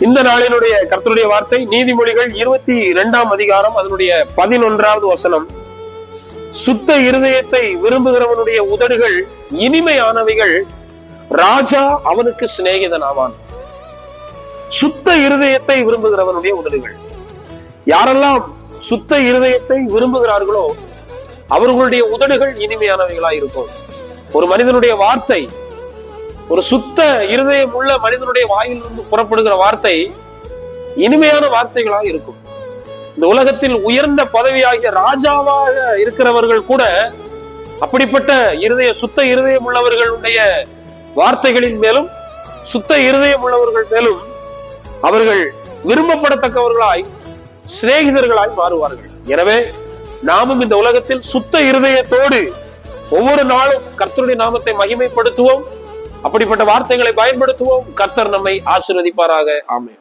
இந்த நாளினுடைய கர்த்தருடைய வார்த்தை நீதிமொழிகள் இருபத்தி இரண்டாம் அதிகாரம் அதனுடைய பதினொன்றாவது வசனம். சுத்த இருதயத்தை விரும்புகிறவனுடைய உதடுகள் இனிமையானவைகள் ராஜா அவனுக்கு சிநேகிதன் ஆவான் சுத்த இருதயத்தை விரும்புகிறவனுடைய உதடுகள். யாரெல்லாம் சுத்த இருதயத்தை விரும்புகிறார்களோ அவர்களுடைய உதடுகள் இனிமையானவைகளாய் இருக்கும் ஒரு மனிதனுடைய வார்த்தை ஒரு சுத்த இருதயம் உள்ள மனிதனுடைய வாயிலிருந்து புறப்படுகிற வார்த்தை இனிமையான வார்த்தைகளாக இருக்கும். இந்த உலகத்தில் உயர்ந்த பதவியாகிய ராஜாவாக இருக்கிறவர்கள் கூட அப்படிப்பட்ட இருதய சுத்த இருதயம் உள்ளவர்களுடைய வார்த்தைகளின் மேலும் சுத்த இருதயம் உள்ளவர்கள் மேலும் அவர்கள் விரும்பப்படத்தக்கவர்களாய் சிநேகிதர்களாய் மாறுவார்கள். எனவே நாமும் இந்த உலகத்தில் சுத்த இருதயத்தோடு ஒவ்வொரு நாளும் கர்த்தருடைய நாமத்தை மகிமைப்படுத்துவோம். அப்படிப்பட்ட வார்த்தைகளை பயன்படுத்துவோம். கர்த்தர் நம்மை ஆசிர்வதிப்பாராக. ஆமே